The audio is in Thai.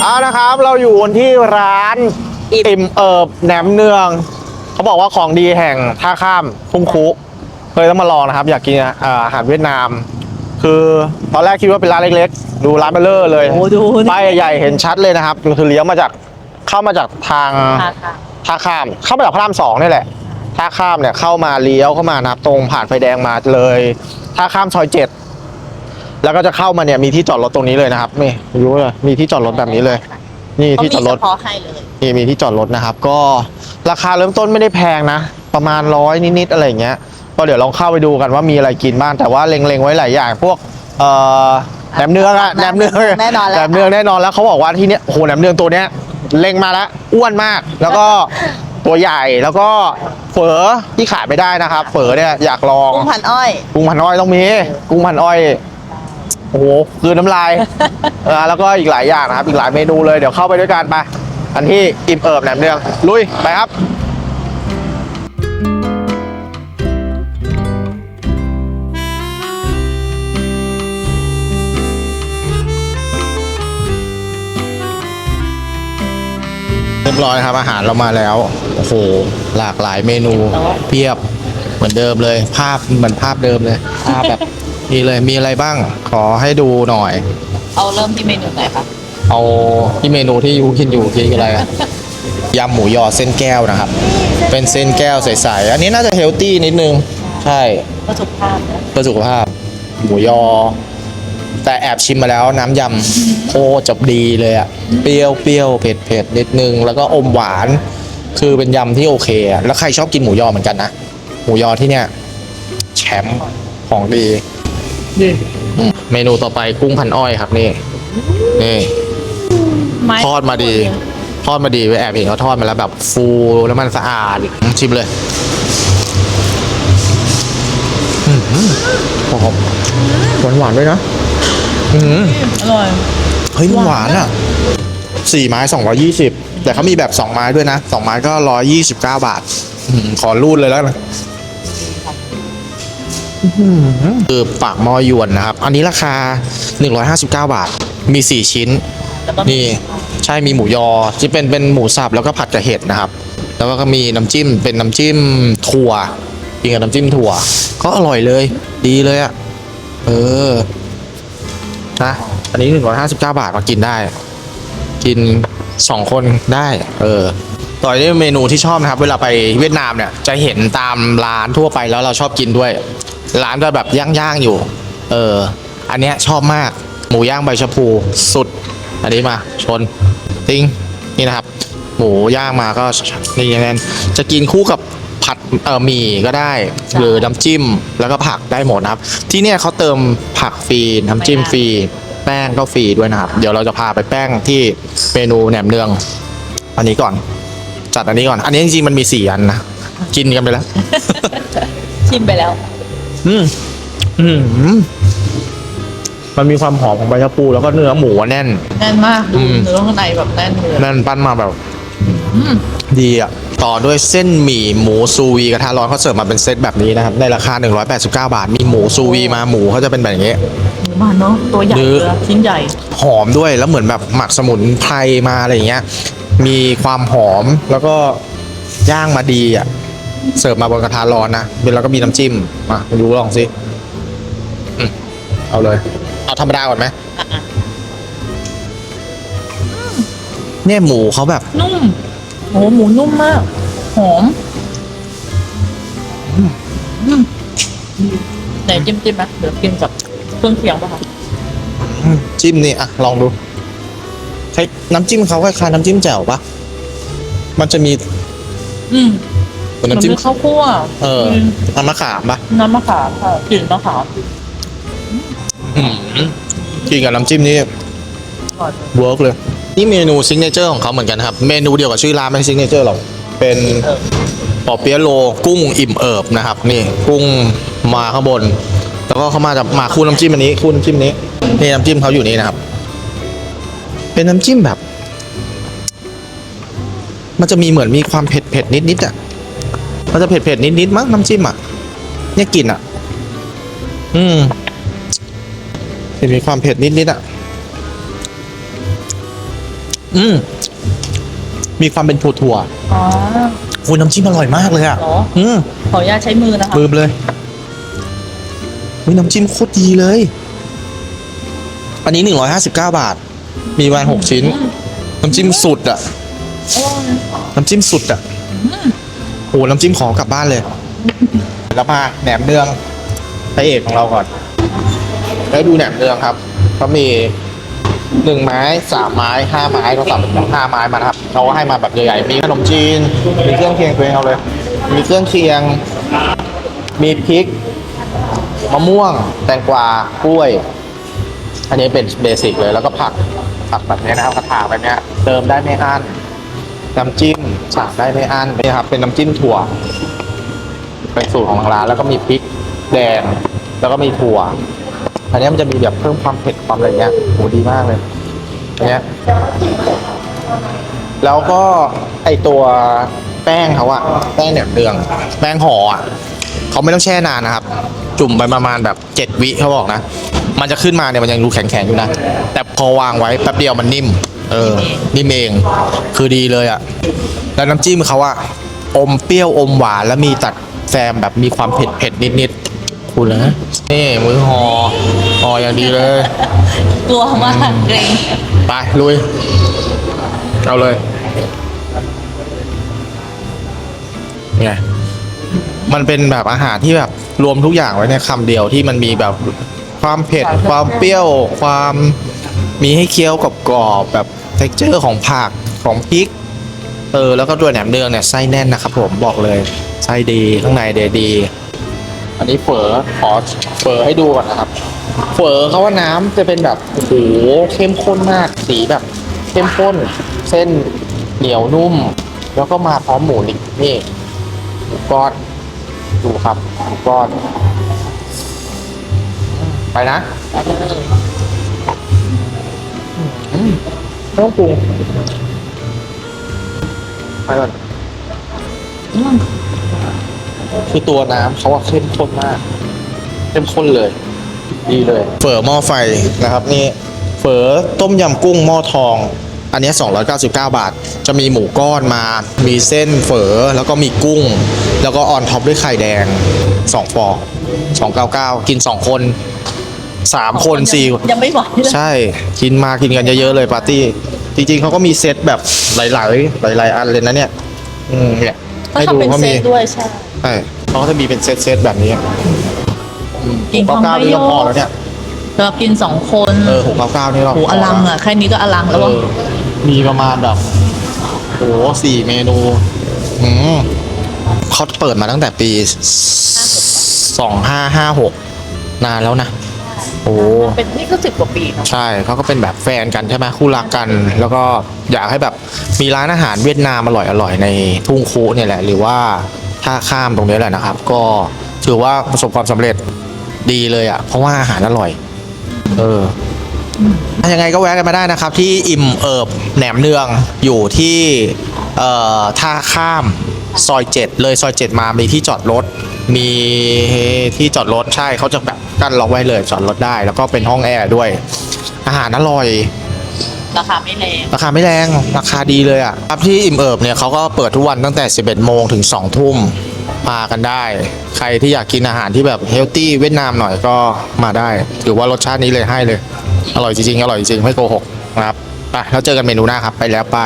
เอานะครับ เราอยู่ที่ร้านอิ่มเอิบแหนมเนือง เขาบอกว่าของดีแห่งท่าข้ามทุ่งคุเคยต้องมาลองนะครับ อยากกินอ่าอาหารเวียดนาม คือตอนแรกคิดว่าเป็นร้านเล็กๆ ดูร้านเบลเลอร์เลยโอ้ดูนี่ป้ายใหญ่ๆเห็นชัดเลยนะครับคือเลี้ยวมาจากเข้ามาจากทางค่ะค่ะท่าข้ามเข้ามาจากพระรามสองนี่แหละท่าข้ามเนี่ยเข้ามาเลี้ยวเข้ามานะครับตรงผ่านไฟแดงมาเลยท่าข้ามซอยเจ็ด แล้วก็จะเข้ามาเนี่ยมีที่จอดรถตรงนี้เลยนะครับนี่รู้เลยมีที่จอดรถแบบนี้เลย นี่เขาที่มีจอดรถเฉพาะให้เลยนี่มีที่จอดรถนะครับ ก็ราคาเริ่มต้นไม่ได้แพงนะ ประมาณร้อยนิดๆอะไรอย่างเงี้ยก็เดี๋ยวลองเข้าไปดูกันว่ามีอะไรกินบ้างแต่ว่าเล็งๆไว้หลายอย่าง พวกเอ่อแหนมเนืองอะแหนมเนืองแน่นอนแล้วแหนมเนืองแน่นอนแล้วเขาบอกว่าที่เนี้ยโอ้โหแหนมเนืองตัวเนี้ยเล็งมาแล้วอ้วนมาก แล้วก็ตัวใหญ่แล้วก็เฝอที่ขาดไม่ได้นะครับเฝอเนี่ยอยากลอง กุ้งพันอ้อย กุ้งพันอ้อยต้องมี กุ้งพันอ้อย โอ้โหคือน้ำลายเออแล้วก็อีกหลายอย่างนะครับ อีกหลายเมนูเลยเดี๋ยวเข้าไปด้วยกันไป อันที่อิ่มเอิบแหนมเนืองลุยไปครับเรียบร้อยครับอาหารเรามาแล้วโอ้โหหลากหลายเมนูเพียบเหมือนเดิมเลย ภาพเหมือนภาพเดิมเลยภาพแบบ นี่เลยมีอะไรบ้าง ขอให้ดูหน่อย เอาเริ่มที่เมนูไหนคะเอาที่เมนูที่ยูคิดอยู่คืออะไรอะยำหมูยอเส้นแก้วนะครับ เป็นเส้นแก้วใสๆ อันนี้น่าจะเฮลตี้นิดนึง ใช่ก็สุขภาพนะเพื่อสุขภาพ หมูยอ แต่แอบชิมมาแล้วน้ำยำโคตรจะดีเลยอะเปรี้ยวเปรี้ยวเผ็ดเผ็ดนิดนึง แล้วก็อมหวาน คือเป็นยำที่โอเคอะแล้วใครชอบกินหมูยอเหมือนกันนะ หมูยอที่เนี่ยแชมป์ของดี ดีอืมเมนูต่อไปกุ้งพันอ้อยครับนี่นี่ทอดมาดี ทอดมาดีไปแอบเห็นเขาทอดมาแล้วแบบฟูแล้วมันสะอาดชิมเลยอื้อหือหอมหวานหวานๆด้วยนะอื้อหืออร่อยเฮ้ยมันหวานอะสี่ไม้สองร้อยี่สิบแต่เขามีแบบสองไม้ด้วยนะสองไม้ก็ร้อยยี่สิบเก้าบาทอื้อหือขอรูดเลยแล้วกัน คือปากหมอยวนนะครับ อันนี้ราคา 159 บาท มี 4 ชิ้นแล้วก็นี่ใช่มีหมูยอที่เป็นเป็นหมูสับแล้วก็ผัดกับเห็ดนะครับ แล้วก็มีน้ำจิ้มเป็นน้ำจิ้มถั่วกินกับน้ำจิ้มถั่ว ก็อร่อยเลย ดีเลยอะ่ะ เออนะอันนี้หนึ่งร้อยห้าสิบเก้าบาทมากินได้ กินสองคนได้ เออต่อยด้วยเมนูที่ชอบนะครับ เวลาไปเวียดนามเนี่ยจะเห็นตามร้านทั่วไปแล้วเราชอบกินด้วย ร้านจะแบบย่างๆอยู่ เออ อันเนี้ยชอบมาก หมูย่างใบชะพูสุด อันนี้มาชนติ้งนี่นะครับ หมูย่างมาก็นี่แน่นจะกินคู่กับผัดเออหมี่ก็ได้ หรือน้ำจิ้มแล้วก็ผักได้หมดนะครับ ที่เนี่ยเขาเติมผักฟรีน้ำจิ้มฟรีแป้งก็ฟรีด้วยนะครับ เดี๋ยวเราจะพาไปแป้งที่เมนูแหนมเนือง อันนี้ก่อน จัดอันนี้ก่อน อันนี้จริงๆมันมีสี่อันนะ กินกันไปแล้ว ชิมไปแล้ว อืมอืมมันมีความหอมของใบชะพูแล้วก็เนื้อหมูอะแน่น แน่นมากดูอืม เนื้อข้างในแบบแน่นเลยแน่นปั้นมาแบบอืมดีอะ ต่อด้วยเส้นหมี่หมูซูวีกระทะร้อนเขาเสิร์ฟมาเป็นเซตแบบนี้นะครับ ในราคา 189 บาท มีหมูซูวีมาหมูเขาจะเป็นแบบนี้หมูมันเนาะตัวใหญ่เนื้เลอยชิ้นใหญ่ หอมด้วยแล้วเหมือนแบบหมักสมุนไพรมาอะไรอย่างเงี้ย มีความหอมแล้วก็ย่างมาดีอะ เสิร์ฟมาบนกระทะร้อนนะแล้วก็มีน้ำจิ้มมาดูลองสิอืมเอาเลย เอาธรรมดาก่อนไหมอะเนี่ยหมูเขาแบบๆนุ่มโอ้หมูนุ่มมาก หอมอืมไหนจิ้มจิ้มไหมเดี๋ยวกินกับเครื่องเคียงป่ะคะอืมจิ้มนี่อะลองดูใช้น้ำจิ้มเขาคล้ายๆน้ำจิ้มแจ่วปะมันจะมี อืม เหมือนมันน้ำจิ้มเป็นข้าวคั่วเออมน้ำมะขามปะน้ำมะขามค่ะกลิ่นมะขามอืมกินกับน้ำจิ้มนี่อร่อยเวิร์กเลย นี่เมนูซิกเนเจอร์ของเขาเหมือนกันครับ เมนูเดียวกับชื่อร้านไม่ซิกเนเจอร์หรอก เป็นเออปอเปี๊ยะโลกุ้งอิ่มเอิบนะครับ นี่กุ้งมาข้างบน แล้วก็เขามาจะมาคู่น้ำจิ้มอันนี้คู่น้ำจิ้มนี้นี่น้ำจิ้มเขาอยู่นี่นะครับ เป็นน้ำจิ้มแบบ มันจะมีเหมือนมีความเผ็ดเผ็ดนิดนิดๆอะ มันจะเผ็ดเผ็ดนิดนิดๆมั้งน้ำจิ้มอะเนี่ยกลิ่นอะ อืมเห็นมีความเผ็ดนิดนิดๆอะ อืมมีความเป็นถั่วอ๋อๆโอ้ยน้ำจิ้มอร่อยมากเลยอะ เหรอ อืมขออนุญาตใช้มือนะคะมือเลยอุ้ยน้ำจิ้มโคตรดีเลย อันนี้หนึ่งร้อยห้าสิบเก้าบาท มีประมาณหกชิ้น น้ำจิ้มสุดอะอร่อยน้ำจิ้มสุดอะโอ้น้ำจิ้มของกลับบ้านเลย แล้วมาแหนมเนืองพระเอกของเราก่อน แล้วดูแหนมเนืองครับก็มีหนึ่งไม้สามไม้ห้าไม้ก็สั่งเป็นห้าไม้มานะครับเขาก็ให้มาแบบใหญ่ๆมีขนมจีน มีเครื่องเคียงตัวเองเอาเลย มีเครื่องเคียง มีพริกมะม่วง แตงกวากล้วย อันนี้เป็นเบสิกเลยแล้วก็ผักผักแบบนี้นะครับกระถางแบบเนี้ยเติมได้ไม่อั้น น้ำจิ้มสั่งได้ไม่อั้นนี่ครับ เป็นน้ำจิ้มถั่ว เป็นสูตรของทางร้านแล้วก็มีพริกแดงแล้วก็มีถั่ว อันนี้มันจะมีแบบเพิ่มความเผ็ดความอะไรเงี้ยโหดีมากเลยอันนี้แล้วก็ไอตัวแป้งเขาอะแป้งแหนมเนือง แป้งห่ออะเขาไม่ต้องแช่นานนะครับ จุ่มไปประมาณแบบเจ็ดวิเขาบอกนะ มันจะขึ้นมาเนี่ยมันยังดูแข็งๆอยู่นะ แต่พอวางไว้แป๊บเดียวมันนิ่ม เออนิ่มเอง คือดีเลยอะแล้วน้ำจิ้มเขาอะอมเปรี้ยวอมหวานแล้วมีตัดแซมแบบมีความเผ็ดเผ็ดๆนิดๆคุณนะนี่มือห่อห่ออย่างดีเลย กลัวมากเกรงไปลุย เอาเลยไงมันเป็นแบบอาหารที่แบบรวมทุกอย่างไว้ในคำเดียวที่มันมีแบบความเผ็ด ความเปรี้ยวความ มีให้เคี้ยวกรอบแบบเท็กเจอร์ของผักของพริก เออ แล้วก็ตัวยแหนมเนืองเนี่ยไส้แน่นนะครับผมบอกเลยไส้ดีข้างในเดดี อันนี้เฝอขอเฝอให้ดูก่อนนะครับ เฝอเขาว่าน้ำจะเป็นแบบโอ้โหเข้มข้นมากสีแบบ เข้มข้น เส้นเหนียวนุ่ม แล้วก็มาพร้อมหมูนี่นี่หมูก้อนดูครับหมูก้อน ไปนะ ต้องปรุงไปก่อนอืมคือตัวน้ำเขาว่าเข้มข้นมากเข้มข้นเลย ดีเลย เฝอหม้อไฟนะครับนี่เฝอต้มยำกุ้งหม้อทอง อันเนี้ย299 บาท จะมีหมูก้อนมา มีเส้นเฝอแล้วก็มีกุ้ง แล้วก็ออนท็อปด้วยไข่แดง 2 ฟอง 299 กิน 2 คน 3คน4ยังไม่ไหวเลยใช่กินมากินกันเยอะๆเลยปาร์ตี้ จริงๆเขาก็มีเซตแบบหลายๆหลายๆอันเลยนะเนี่ย อืมเนี่ยเขาให้ดูทำเป็นเขาเซมีตด้วยใช่ใช่เขาก็จะมีเป็นเซตเซตๆแบบนี้กินหกของเก้าไม่นี่โยก็พอแล้วเนี่ยเรากินสองคนเออหกเก้าเก้านี่เราโหอลังอะแค่นี้ก็อลังแล้วเอว่ะอมีประมาณแบบโอ้สี่เมนูอืมเขาเปิดมาตั้งแต่ปีสองห้าห้าหกนานแล้วนะ โอ้ เป็นนี่ก็สิบกว่าปีเนาะใช่เขาก็เป็นแบบแฟนกันใช่ไหมคู่รักกัน แล้วก็อยากให้แบบมีร้านอาหารเวียดนามอร่อยๆในทุ่งคูเนี่ยแหละ หรือว่าท่าข้ามตรงนี้แหละนะครับ ก็ถือว่าประสบความสำเร็จดีเลยอะ่ะ เพราะว่าอาหารอร่อยเออยังไงก็แวะกันมาได้นะครับ ที่อิ่มเอิบแหนมเนืองอยู่ที่เอ่อท่าข้ามซอยเจ็ดเลยซอยเจ็ดมามีที่จอดรถ มีที่จอดรถใช่เขาจะแบบกั้นล็อกไว้เลยจอดรถได้ แล้วก็เป็นห้องแอร์ด้วย อาหารอร่อย ราคาไม่แรงราคาไม่แรงราคาดีเลยอะครับที่อิ่มเอิบเนี่ยเขาก็เปิดทุกวันตั้งแต่ 11 โมงถึง 2 ทุ่มมากันได้ ใครที่อยากกินอาหารที่แบบเฮลตี้เวียดนามหน่อยก็มาได้ถือว่ารสชาตินี้เลยให้เลย อร่อยจริงๆอร่อยจริงๆไม่โกหกนะครับไปแล้วเจอกันเมนูหน้าครับไปแล้วไป